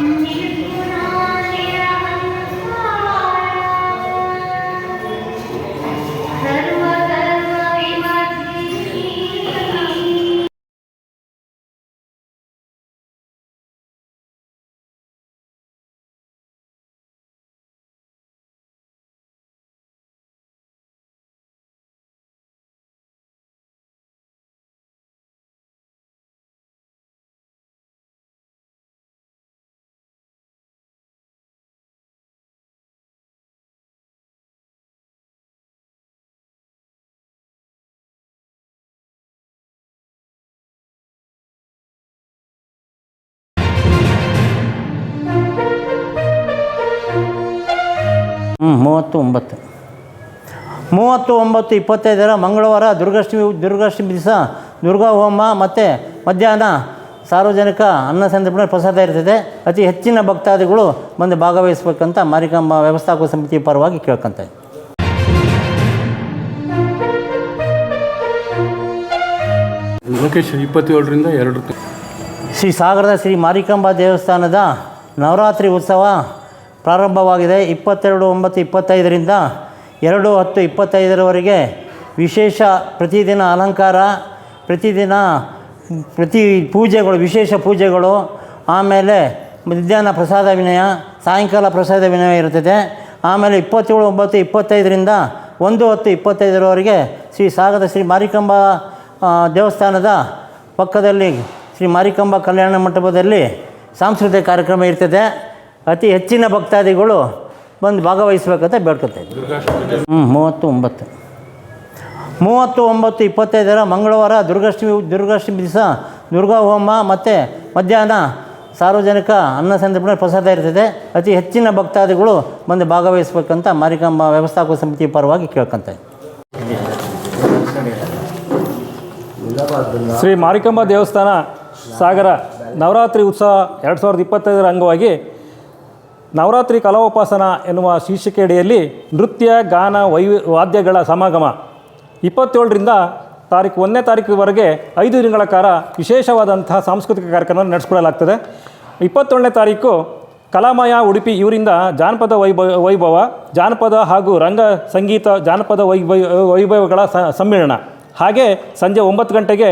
Amém. ಹ್ಞೂ ಮೂವತ್ತು ಒಂಬತ್ತು ಮೂವತ್ತು ಒಂಬತ್ತು ಇಪ್ಪತ್ತೈದರ ಮಂಗಳವಾರ ದುರ್ಗಾಷ್ಟಮಿ ದುರ್ಗಾಷ್ಟಮಿ ದಿವಸ ದುರ್ಗಾ ಹೋಮ ಮತ್ತು ಮಧ್ಯಾಹ್ನ ಸಾರ್ವಜನಿಕ ಅನ್ನ ಸಂದರ್ಭದಲ್ಲಿ ಪ್ರಸಾದ ಇರ್ತದೆ ಅತಿ ಹೆಚ್ಚಿನ ಭಕ್ತಾದಿಗಳು ಬಂದು ಭಾಗವಹಿಸಬೇಕಂತ ಮಾರಿಕಾಂಬ ವ್ಯವಸ್ಥಾಪಕ ಸಮಿತಿ ಪರವಾಗಿ ಕೇಳ್ಕೊಂತ. ಲೊಕೇಶನ್ ಇಪ್ಪತ್ತೇಳರಿಂದ ಎರಡು ಶ್ರೀ ಸಾಗರದ ಶ್ರೀ ಮಾರಿಕಾಂಬ ದೇವಸ್ಥಾನದ ನವರಾತ್ರಿ ಉತ್ಸವ ಪ್ರಾರಂಭವಾಗಿದೆ. ಇಪ್ಪತ್ತೆರಡು ಒಂಬತ್ತು ಇಪ್ಪತ್ತೈದರಿಂದ ಎರಡು ಹತ್ತು ಇಪ್ಪತ್ತೈದರವರೆಗೆ ವಿಶೇಷ ಪ್ರತಿದಿನ ಅಲಂಕಾರ, ಪ್ರತಿದಿನ ಪ್ರತಿ ಪೂಜೆಗಳು, ವಿಶೇಷ ಪೂಜೆಗಳು, ಆಮೇಲೆ ಮಧ್ಯಾಹ್ನ ಪ್ರಸಾದ ವಿನಯ, ಸಾಯಂಕಾಲ ಪ್ರಸಾದ ವಿನಯ ಇರ್ತದೆ ಆಮೇಲೆ ಇಪ್ಪತ್ತೇಳು ಒಂಬತ್ತು ಇಪ್ಪತ್ತೈದರಿಂದ ಒಂದು ಹತ್ತು ಇಪ್ಪತ್ತೈದರವರೆಗೆ ಶ್ರೀ ಸಾಗರ ಶ್ರೀ ಮಾರಿಕಂಬ ದೇವಸ್ಥಾನದ ಪಕ್ಕದಲ್ಲಿ ಶ್ರೀ ಮಾರಿಕಂಬ ಕಲ್ಯಾಣ ಮಂಟಪದಲ್ಲಿ ಸಾಂಸ್ಕೃತಿಕ ಕಾರ್ಯಕ್ರಮ ಇರ್ತದೆ. ಅತಿ ಹೆಚ್ಚಿನ ಭಕ್ತಾದಿಗಳು ಬಂದು ಭಾಗವಹಿಸ್ಬೇಕಂತ ಬೇಡ್ಕೊತಾ ಹ್ಞೂ ಮೂವತ್ತು ಒಂಬತ್ತು ಮೂವತ್ತು ಒಂಬತ್ತು ಇಪ್ಪತ್ತೈದರ ಮಂಗಳವಾರ ದುರ್ಗಾಷ್ಟಮಿ ದುರ್ಗಾಷ್ಟಮಿ ದಿವಸ ದುರ್ಗಾ ಹೋಮ ಮತ್ತು ಮಧ್ಯಾಹ್ನ ಸಾರ್ವಜನಿಕ ಅನ್ನ ಸಂದರ್ಭದಲ್ಲಿ ಪ್ರಸಾದ ಇರ್ತದೆ. ಅತಿ ಹೆಚ್ಚಿನ ಭಕ್ತಾದಿಗಳು ಬಂದು ಭಾಗವಹಿಸ್ಬೇಕಂತ ಮಾರಿಕಾಂಬ ವ್ಯವಸ್ಥಾಪಕ ಸಮಿತಿ ಪರವಾಗಿ ಕೇಳ್ಕೊಂತ ಶ್ರೀ ಮಾರಿಕಾಂಬ ದೇವಸ್ಥಾನ ಸಾಗರ ನವರಾತ್ರಿ ಉತ್ಸವ ಎರಡು ಸಾವಿರದ ಇಪ್ಪತ್ತೈದರ ಅಂಗವಾಗಿ ನವರಾತ್ರಿ ಕಲಾೋಪಾಸನ ಎನ್ನುವ ಶೀರ್ಷಿಕೆಯಡಿಯಲ್ಲಿ ನೃತ್ಯ, ಗಾನ ವೈ ವಾದ್ಯಗಳ ಸಮಾಗಮ. ಇಪ್ಪತ್ತೇಳರಿಂದ ತಾರೀಕು ಒಂದನೇ ತಾರೀಕುವರೆಗೆ ಐದು ದಿನಗಳ ಕಾಲ ವಿಶೇಷವಾದಂತಹ ಸಾಂಸ್ಕೃತಿಕ ಕಾರ್ಯಕ್ರಮ ನಡೆಸ್ಕೊಳ್ಳಲಾಗ್ತದೆ ಇಪ್ಪತ್ತೇಳನೇ ತಾರೀಕು ಕಲಾಮಯ ಉಡುಪಿ ಇವರಿಂದ ಜಾನಪದ ವೈಭವ ವೈಭವ, ಜಾನಪದ ಹಾಗೂ ರಂಗ ಸಂಗೀತ ಜಾನಪದ ವೈಭವ, ವೈಭವಗಳ ಸಮ್ಮೇಳನ. ಹಾಗೆ ಸಂಜೆ ಒಂಬತ್ತು ಗಂಟೆಗೆ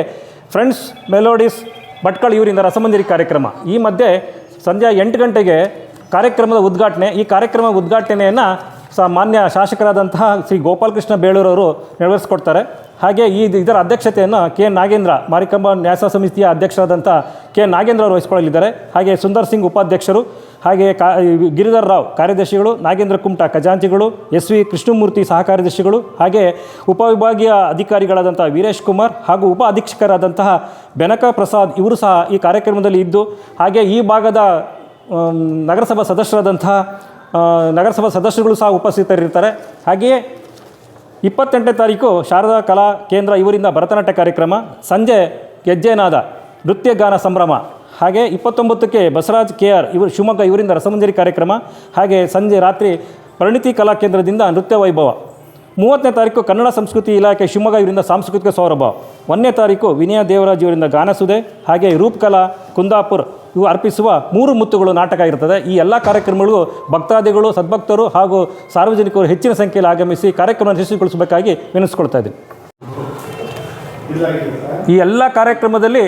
ಫ್ರೆಂಡ್ಸ್ ಮೆಲೋಡಿಸ್ ಭಟ್ಕಳ್ ಇವರಿಂದ ರಸಮಂಜರಿ ಕಾರ್ಯಕ್ರಮ. ಈ ಮಧ್ಯೆ ಸಂಜೆ ಎಂಟು ಗಂಟೆಗೆ ಕಾರ್ಯಕ್ರಮದ ಉದ್ಘಾಟನೆ, ಈ ಕಾರ್ಯಕ್ರಮ ಉದ್ಘಾಟನೆಯನ್ನು ಸ ಮಾನ್ಯ ಶಾಸಕರಾದಂತಹ ಶ್ರೀ ಗೋಪಾಲಕೃಷ್ಣ ಬೇಳೂರವರು ನೆರವೇರಿಸ್ಕೊಡ್ತಾರೆ. ಹಾಗೆ ಈ ಇದರ ಅಧ್ಯಕ್ಷತೆಯನ್ನು ಕೆ. ನಾಗೇಂದ್ರ, ಮಾರಿಕಂಬ ನ್ಯಾಸ ಸಮಿತಿಯ ಅಧ್ಯಕ್ಷರಾದಂಥ ಕೆ. ನಾಗೇಂದ್ರ ಅವರು ವಹಿಸ್ಕೊಳ್ಳಲಿದ್ದಾರೆ. ಹಾಗೆ ಸುಂದರ್ ಸಿಂಗ್ ಉಪಾಧ್ಯಕ್ಷರು, ಹಾಗೆ ಕಾ ಗಿರಿಧರ್ ರಾವ್ ಕಾರ್ಯದರ್ಶಿಗಳು, ನಾಗೇಂದ್ರ ಕುಮಟ ಖಜಾಂಚಿಗಳು, ಎಸ್ ವಿ ಕೃಷ್ಣಮೂರ್ತಿ ಸಹ ಕಾರ್ಯದರ್ಶಿಗಳು, ಹಾಗೆ ಉಪವಿಭಾಗೀಯ ಅಧಿಕಾರಿಗಳಾದಂಥ ವೀರೇಶ್ ಕುಮಾರ್ ಹಾಗೂ ಉಪ ಅಧೀಕ್ಷಕರಾದಂತಹ ಬೆನಕ ಪ್ರಸಾದ್ ಇವರು ಸಹ ಈ ಕಾರ್ಯಕ್ರಮದಲ್ಲಿ ಇದ್ದು, ಹಾಗೆ ಈ ಭಾಗದ ನಗರಸಭಾ ಸದಸ್ಯರಾದಂತಹ ನಗರಸಭಾ ಸದಸ್ಯರುಗಳು ಸಹ ಉಪಸ್ಥಿತರಿರ್ತಾರೆ. ಹಾಗೆಯೇ ಇಪ್ಪತ್ತೆಂಟನೇ ತಾರೀಕು ಶಾರದಾ ಕಲಾ ಕೇಂದ್ರ ಇವರಿಂದ ಭರತನಾಟ್ಯ ಕಾರ್ಯಕ್ರಮ, ಸಂಜೆ ಗೆಜ್ಜೆನಾದ ನೃತ್ಯ ಗಾನ ಸಂಭ್ರಮ, ಹಾಗೆ ಇಪ್ಪತ್ತೊಂಬತ್ತಕ್ಕೆ ಬಸವರಾಜ್ ಕೆ ಆರ್ ಇವರು ಶಿವಮೊಗ್ಗ ಇವರಿಂದ ರಸಮಂಜರಿ ಕಾರ್ಯಕ್ರಮ, ಹಾಗೆ ಸಂಜೆ ರಾತ್ರಿ ಪರಿಣಿತಿ ಕಲಾ ಕೇಂದ್ರದಿಂದ ನೃತ್ಯ ವೈಭವ. ಮೂವತ್ತನೇ ತಾರೀಕು ಕನ್ನಡ ಸಂಸ್ಕೃತಿ ಇಲಾಖೆ ಶಿವಮೊಗ್ಗ ಇವರಿಂದ ಸಾಂಸ್ಕೃತಿಕ ಸೌರಭ. ಒಂದನೇ ತಾರೀಕು ವಿನಯ ದೇವರಾಜ್ ಇವರಿಂದ ಗಾನಸುದೆ, ಹಾಗೆ ರೂಪಕಲಾ ಕುಂದಾಪುರ್ ಇವು ಅರ್ಪಿಸುವ ಮೂರು ಮುತ್ತುಗಳು ನಾಟಕ ಇರ್ತದೆ. ಈ ಎಲ್ಲ ಕಾರ್ಯಕ್ರಮಗಳಿಗೂ ಭಕ್ತಾದಿಗಳು, ಸದ್ಭಕ್ತರು ಹಾಗೂ ಸಾರ್ವಜನಿಕರು ಹೆಚ್ಚಿನ ಸಂಖ್ಯೆಯಲ್ಲಿ ಆಗಮಿಸಿ ಕಾರ್ಯಕ್ರಮ ಯಶಸ್ವಿಗೊಳಿಸಬೇಕಾಗಿ ವಿನಿಸ್ಕೊಳ್ತಾ ಇದ್ದೀನಿ. ಈ ಎಲ್ಲ ಕಾರ್ಯಕ್ರಮದಲ್ಲಿ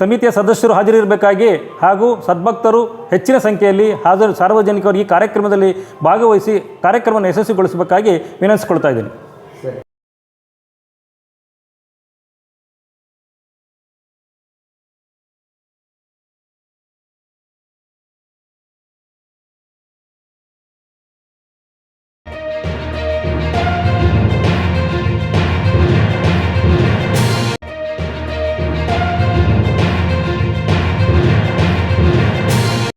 ಸಮಿತಿಯ ಸದಸ್ಯರು ಹಾಜರಿರಬೇಕಾಗಿ ಹಾಗೂ ಸದ್ಭಕ್ತರು ಹೆಚ್ಚಿನ ಸಂಖ್ಯೆಯಲ್ಲಿ ಹಾಜರು ಸಾರ್ವಜನಿಕರು ಈ ಕಾರ್ಯಕ್ರಮದಲ್ಲಿ ಭಾಗವಹಿಸಿ ಕಾರ್ಯಕ್ರಮವನ್ನು ಯಶಸ್ವಿಗೊಳಿಸಬೇಕಾಗಿ ವಿನಂತಿಸ್ಕೊಳ್ತಾ ಇದ್ದೀನಿ.